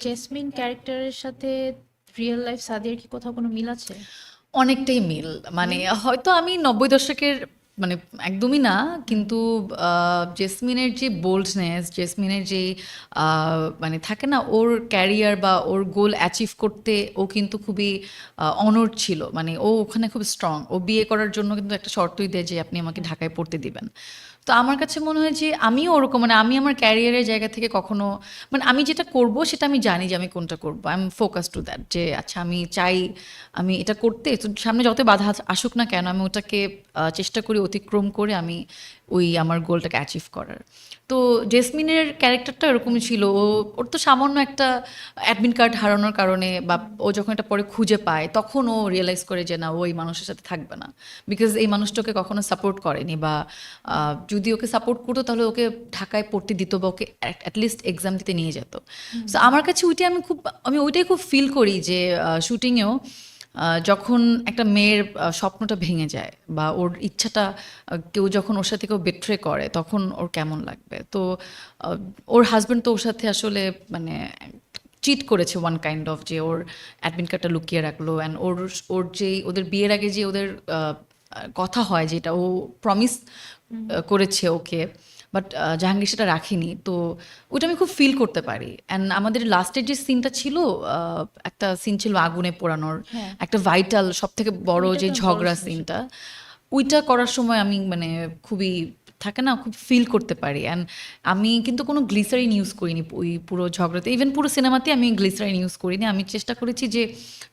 Jasmine ক্যারেক্টারের সাথে real life সাদিয়ার কি কোথাও কোনো মিল আছে? অনেকটাই মিল। মানে হয়তো আমি নব্বই দশকের মানে একদমই না, কিন্তু জেসমিনের যে বোল্ডনেস জেসমিনের যে মানে থাকে না, ওর ক্যারিয়ার বা ওর গোল অ্যাচিভ করতে ও কিন্তু খুবই অনর ছিল। মানে ও ওখানে খুব স্ট্রং ও বিয়ে করার জন্য কিন্তু একটা শর্তই দেয় যে আপনি আমাকে ঢাকায় পড়তে দিবেন। তো আমার কাছে মনে হয় যে আমিও ওরকম মানে আমি আমার ক্যারিয়ারের জায়গা থেকে কখনো মানে আমি যেটা করব সেটা আমি জানি যে আমি কোনটা করব। I am focus to that যে আচ্ছা আমি চাই, আমি এটা করতে, তো সামনে যত বাধা আসুক না কেন, আমি ওটাকে চেষ্টা করি অতিক্রম করে আমি ওই আমার গোলটাকে অ্যাচিভ করার। তো জেসমিনের ক্যারেক্টারটা এরকমই ছিল। ও ওর তো সামান্য একটা অ্যাডমিট কার্ড হারানোর কারণে বা ও যখন এটা পরে খুঁজে পায় তখন ও রিয়েলাইজ করে যে না ও এই মানুষের সাথে থাকবে না। বিকজ এই মানুষটাকে কখনো সাপোর্ট করেনি বা যদি ওকে সাপোর্ট করতো তাহলে ওকে ঢাকায় পড়তে দিত বা ওকে অ্যাটলিস্ট এক্সাম দিতে নিয়ে যেত। সো আমার কাছে ওইটাই আমি খুব আমি ওইটাই খুব ফিল করি যে শুটিংয়েও যখন একটা মেয়ের স্বপ্নটা ভেঙে যায় বা ওর ইচ্ছাটা কেউ যখন ওর সাথে কেউ বেট্রে করে তখন ওর কেমন লাগবে? তো ওর হাজব্যান্ড তো ওর সাথে আসলে মানে চিট করেছে ওয়ান কাইন্ড অফ যে ওর অ্যাডমিট কার্ডটা লুকিয়ে রাখল অ্যান্ড ওর ওর যে ওদের বিয়ের আগে যে ওদের কথা হয় যেটা ও প্রমিস করেছে ওকে বাট জাহাঙ্গীর সেটা রাখিনি। তো ওইটা আমি খুব ফিল করতে পারি। অ্যান্ড আমাদের লাস্টের যে সিনটা ছিল একটা সিন ছিল আগুনে পোড়ানোর। হ্যাঁ। একটা ভাইটাল সব থেকে বড় যে ঝগড়া সিনটা ওইটা করার সময় আমি মানে খুবই থাকে না, খুব ফিল করতে পারি। অ্যান্ড আমি কিন্তু কোনো গ্লিসারিন ইউজ করিনি ওই পুরো ঝগড়াতে। ইভেন পুরো সিনেমাতে আমি গ্লিসারিন ইউজ করিনি। আমি চেষ্টা করেছি যে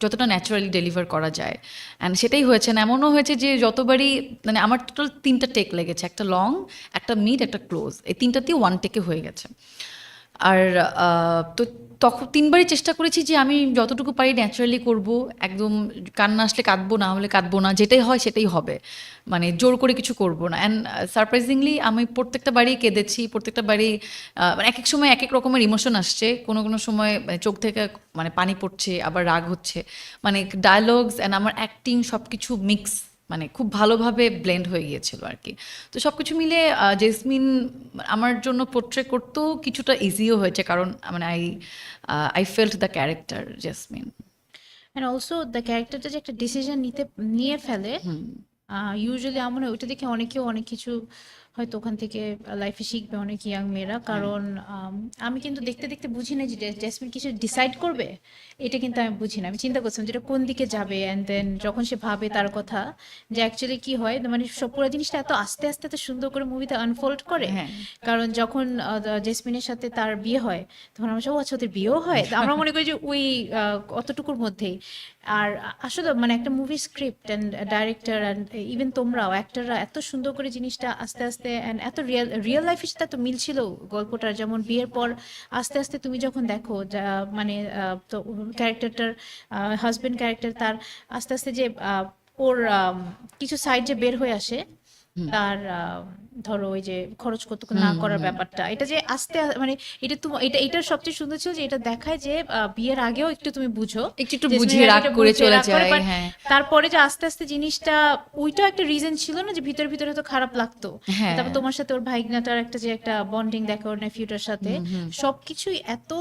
যতটা ন্যাচারালি ডেলিভার করা যায়। অ্যান্ড সেটাই হয়েছে এমনও হয়েছে যে যতবারই মানে আমার টোটাল তিনটা টেক লেগেছে। একটা লং একটা মিড একটা ক্লোজ এই তিনটাতেই ওয়ান টেকে হয়ে গেছে। আর তো তখন তিনবারই চেষ্টা করেছি যে আমি যতটুকু পারি ন্যাচারালি করব, একদম কান্না আসলে কাঁদবো, না হলে কাঁদবো না, যেটাই হয় সেটাই হবে। মানে জোর করে কিছু করব না। অ্যান্ড সারপ্রাইজিংলি আমি প্রত্যেকটা বাড়ি কেঁদেছি, প্রত্যেকটা বাড়ি মানে এক এক সময় এক এক রকমের ইমোশন আসছে। কোনো কোনো সময় মানে চোখ থেকে মানে পানি পড়ছে, আবার রাগ হচ্ছে। মানে ডায়লগস অ্যান্ড আমার অ্যাক্টিং সব কিছু মিক্স মানে খুব ভালোভাবে ব্লেন্ড হয়ে গিয়েছিল আর কি। তো সব কিছু মিলে জেসমিন আমার জন্য পোট্রে করতেও কিছুটা ইজিও হয়েছে কারণ মানে I I felt the character Jasmine. And also the ক্যারেক্টারটা যে একটা ডিসিশন নিতে নিয়ে ফেলে ইউজুয়ালি আমার ওইটা দেখে অনেকেও অনেক কিছু হয়তো ওখান থেকে লাইফে শিখবে অনেক ইয়াং মেয়েরা। কারণ আম, কিন্তু দেখতে দেখতে বুঝি না যে জেসমিন কিছু ডিসাইড করবে? এটা কিন্তু আমি বুঝি না। আমি চিন্তা করছিলাম যেটা কোন দিকে যাবে? অ্যান্ড দেন যখন সে ভাবে তার কথা যে অ্যাকচুয়ালি কি হয় মানে সব পুরো জিনিসটা এত আস্তে আস্তে এত সুন্দর করে মুভিতে আনফোল্ড করে। হ্যাঁ। কারণ যখন জেসমিনের সাথে তার বিয়ে হয় তখন আমরা সব "ও আচ্ছা ওদের বিয়েও হয়? আমরা মনে করি যে ওই অতটুকুর মধ্যেই। আর আসলে মানে একটা movie script and director and even তোমরাও অ্যাক্টররা এত সুন্দর করে জিনিসটা আস্তে আস্তে অ্যান্ড এত রিয়েল রিয়েল লাইফের সাথে এত মিল ছিল গল্পটার, যেমন বিয়ের পর আস্তে আস্তে তুমি যখন দেখো মানে তো ক্যারেক্টারটার হাজবেন্ড ক্যারেক্টার তার আস্তে আস্তে যে ওর কিছু সাইড যে বের হয়ে আসে তার ধরো ওই যে খরচ করতে না করার ব্যাপারটা। এটা যে আস্তে মানে এটা তোমার এটা এটার সবচেয়ে সুন্দর ছিল যে এটা দেখায় যে বিয়ের আগেও একটু তুমি বুঝো। একটু একটু বুঝিয়ে রাগ করে চলে যায়, হ্যাঁ। তারপরে যে আস্তে আস্তে জিনিসটা ওইটা একটা রিজন ছিল না যে ভিতরে ভিতরে তো খারাপ লাগতো। হ্যাঁ। তারপর তোমার সাথে ওর ভাইগনাটার একটা যে একটা বন্ডিং দেখো ওর নেফিউটার সাথে সবকিছুই এত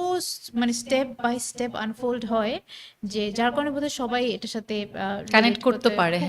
মানে স্টেপ বাই স্টেপ আনফোল্ড হয় যে যার কারণে বোধহয় সবাই এটার সাথে কানেক্ট করতে পারে